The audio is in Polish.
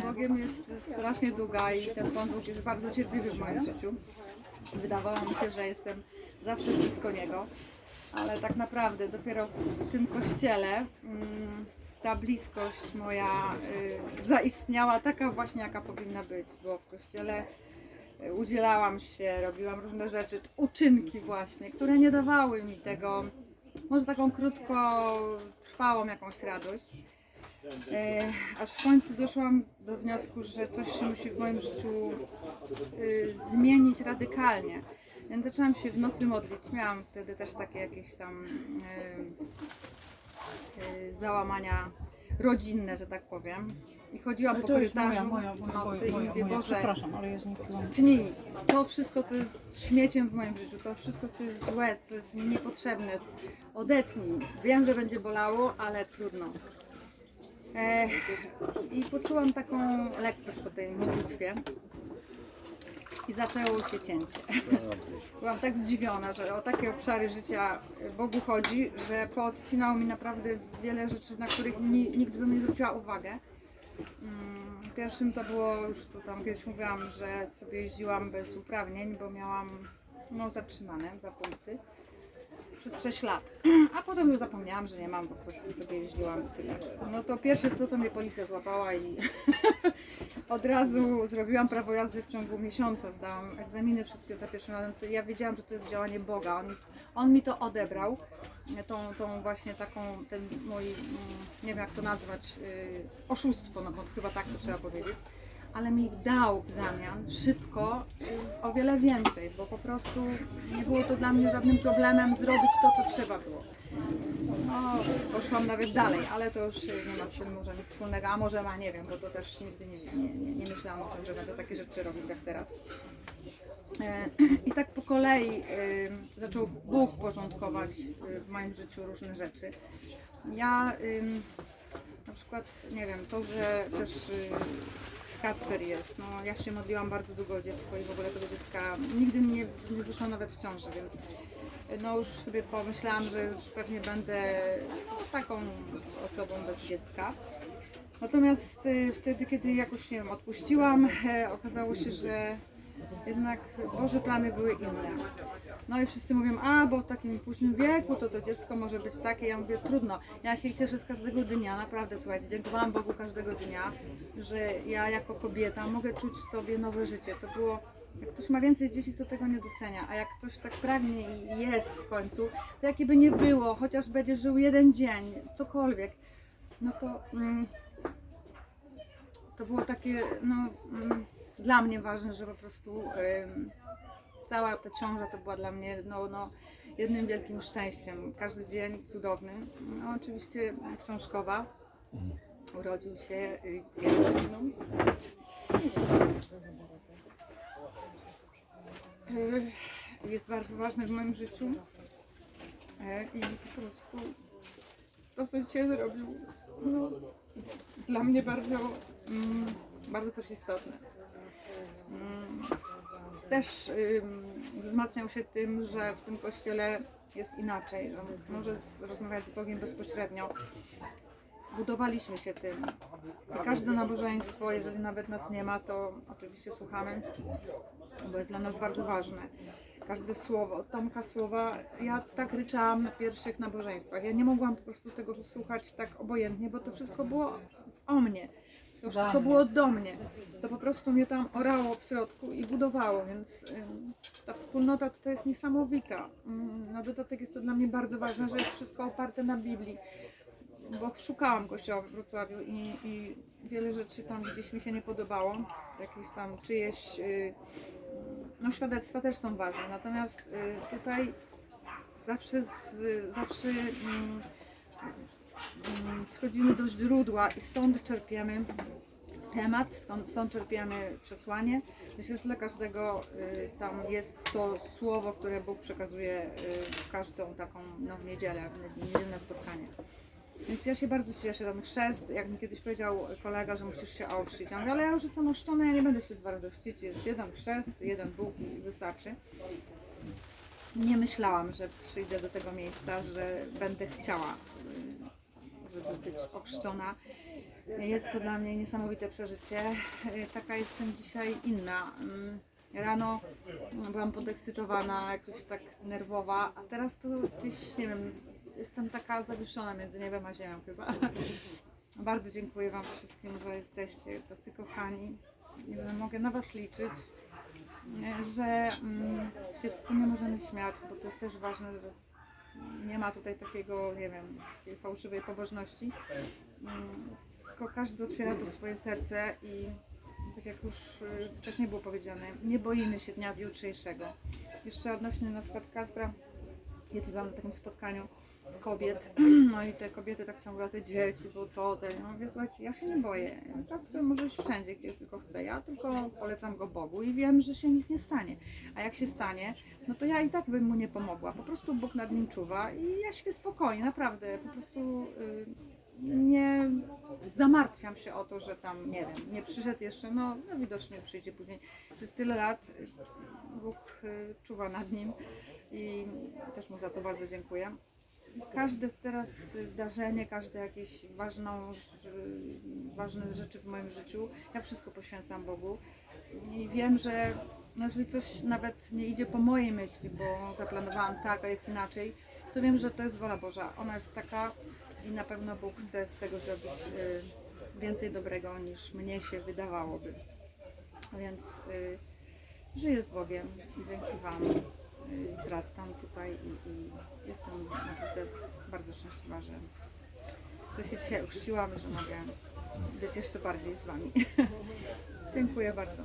Bogiem jest strasznie długa i ten Bóg jest bardzo cierpliwy w moim życiu. Wydawało mi się, że jestem zawsze blisko Niego, ale tak naprawdę dopiero w tym kościele mm, ta bliskość moja y, zaistniała taka właśnie, jaka powinna być, bo w kościele y, udzielałam się, robiłam różne rzeczy, uczynki właśnie, które nie dawały mi tego, może taką krótko trwałą jakąś radość. E, aż w końcu doszłam do wniosku, że coś się musi w moim życiu y, zmienić radykalnie. Więc zaczęłam się w nocy modlić. Miałam wtedy też takie jakieś tam y, y, załamania rodzinne, że tak powiem. I chodziłam po korytarzu moja, moja, moja, nocy moja, i moja, mówię, moja. Boże, Przepraszam, ale ja zniknęłam. Czyni to wszystko, co jest śmieciem w moim życiu, to wszystko, co jest złe, co jest niepotrzebne, odetnij. Wiem, że będzie bolało, ale trudno. E, I poczułam taką lekkość po tej modlitwie i zaczęło się cięcie. Byłam tak zdziwiona, że o takie obszary życia Bogu chodzi, że poodcinał mi naprawdę wiele rzeczy, na których ni, nigdy bym nie zwróciła uwagę. Mm, Pierwszym to było, już tu tam kiedyś mówiłam, że sobie jeździłam bez uprawnień, bo miałam no, zatrzymane za punkty przez 6 lat. A potem już zapomniałam, że nie mam, po prostu sobie jeździłam tyle. No to pierwsze co to mnie policja złapała i od razu zrobiłam prawo jazdy w ciągu miesiąca, zdałam egzaminy wszystkie za pierwszym razem. Ja wiedziałam, że to jest działanie Boga. On, on mi to odebrał. Tą, tą właśnie taką, ten mój, mm, nie wiem jak to nazwać, y, oszustwo, no bo chyba tak to trzeba powiedzieć. Ale mi dał w zamian szybko y, o wiele więcej, bo po prostu nie było to dla mnie żadnym problemem zrobić to, co trzeba było. No, poszłam nawet dalej, ale to już nie ma z tym może nic wspólnego, a może ma, nie wiem, bo to też nigdy nie, nie, nie, nie myślałam o tym, że będę takie rzeczy robić jak teraz. E, I tak po kolei y, zaczął Bóg porządkować y, w moim życiu różne rzeczy. Ja na przykład, nie wiem, to, że też y, Kacper jest, no ja się modliłam bardzo długo o dziecko i w ogóle tego dziecka nigdy nie, nie zeszłam nawet w ciąży, więc no już sobie pomyślałam, że już pewnie będę taką osobą bez dziecka. Natomiast y, wtedy, kiedy jakoś nie wiem, odpuściłam, e, okazało się, że jednak Boże plany były inne. No i wszyscy mówią, a bo w takim późnym wieku to to dziecko może być takie. Ja mówię, trudno. Ja się cieszę z każdego dnia, naprawdę słuchajcie, dziękowałam Bogu każdego dnia, że ja jako kobieta mogę czuć w sobie nowe życie. To było, jak ktoś ma więcej dzieci, to tego nie docenia, a jak ktoś tak pragnie i jest w końcu, to jakie by nie było, chociaż będzie żył jeden dzień, cokolwiek, no to... Mm, to było takie, no, mm, dla mnie ważne, że po prostu cała ta ciąża to była dla mnie, no, no, jednym wielkim szczęściem. Każdy dzień cudowny. No, oczywiście książkowa. Urodził się y, pierwszy no. Y, Jest bardzo ważny w moim życiu. Y, I po prostu to, co dzisiaj zrobił, no, dla mnie bardzo, mm, bardzo też istotne. Mm, Też wzmacniał się tym, że w tym kościele jest inaczej, że może rozmawiać z Bogiem bezpośrednio. Budowaliśmy się tym. I każde nabożeństwo, jeżeli nawet nas nie ma, to oczywiście słuchamy, bo jest dla nas bardzo ważne. Każde słowo, od Tomka słowa, ja tak ryczałam na pierwszych nabożeństwach. Ja nie mogłam po prostu tego słuchać tak obojętnie, bo to wszystko było o mnie. To wszystko było do mnie. To po prostu mnie tam orało w środku i budowało, więc ta wspólnota tutaj jest niesamowita. Ym, Na dodatek jest to dla mnie bardzo ważne, że jest wszystko oparte na Biblii bo szukałam kościoła w Wrocławiu i, i wiele rzeczy tam gdzieś mi się nie podobało. Jakieś tam czyjeś, y, no świadectwa też są ważne, natomiast y, tutaj zawsze, z, zawsze mm, mm, schodzimy do źródła i stąd czerpiemy temat, stąd, stąd czerpiemy przesłanie. Myślę, że dla każdego y, tam jest to słowo, które Bóg przekazuje y, w każdą taką no, niedzielę, w niedzielne spotkanie. Więc ja się bardzo cieszę, ten chrzest, jak mi kiedyś powiedział kolega, że musisz się ochrzcić. Ja mówię, ale ja już jestem ochrzczona, ja nie będę się dwa razy chrzcić, jest jeden chrzest, jeden Bóg i wystarczy. Nie myślałam, że przyjdę do tego miejsca, że będę chciała, żeby być ochrzczona. Jest to dla mnie niesamowite przeżycie. Taka jestem dzisiaj inna. Rano byłam podekscytowana, jakoś tak nerwowa, a teraz to gdzieś, nie wiem, jestem taka zawieszona między niebem a ziemią chyba. Bardzo dziękuję Wam wszystkim, że jesteście tacy kochani, że mogę na Was liczyć, że mm, się wspólnie możemy śmiać, bo to jest też ważne, że nie ma tutaj takiego, nie wiem, takiej fałszywej pobożności. Mm, Tylko każdy otwiera to swoje serce i tak jak już y, wcześniej było powiedziane, nie boimy się dnia jutrzejszego. Jeszcze odnośnie na przykład Kacpra, kiedyś byłam na takim spotkaniu kobiet, no i te kobiety tak ciągle te dzieci, bo to, te, ja mówię, słuchajcie, ja się nie boję. Kacper może iść wszędzie, gdzie tylko chce, ja tylko polecam go Bogu i wiem, że się nic nie stanie. A jak się stanie, no to ja i tak bym mu nie pomogła. Po prostu Bóg nad nim czuwa i ja śpię spokojnie, naprawdę. Po prostu y, nie zamartwiam się o to, że tam, nie wiem, nie przyszedł jeszcze, no, no widocznie przyjdzie później. Przez tyle lat y, Bóg y, czuwa nad nim i też mu za to bardzo dziękuję. Każde teraz zdarzenie, każde jakieś ważną, ważne rzeczy w moim życiu, ja wszystko poświęcam Bogu i wiem, że no, jeżeli coś nawet nie idzie po mojej myśli, bo zaplanowałam tak, a jest inaczej, to wiem, że to jest wola Boża. Ona jest taka i na pewno Bóg chce z tego zrobić y, więcej dobrego niż mnie się wydawałoby. Więc y, żyję z Bogiem, dzięki Wam wzrastam tutaj i, i jestem naprawdę bardzo szczęśliwa, że, że się dzisiaj uczciłam że mogę być jeszcze bardziej z Wami. Dziękuję bardzo.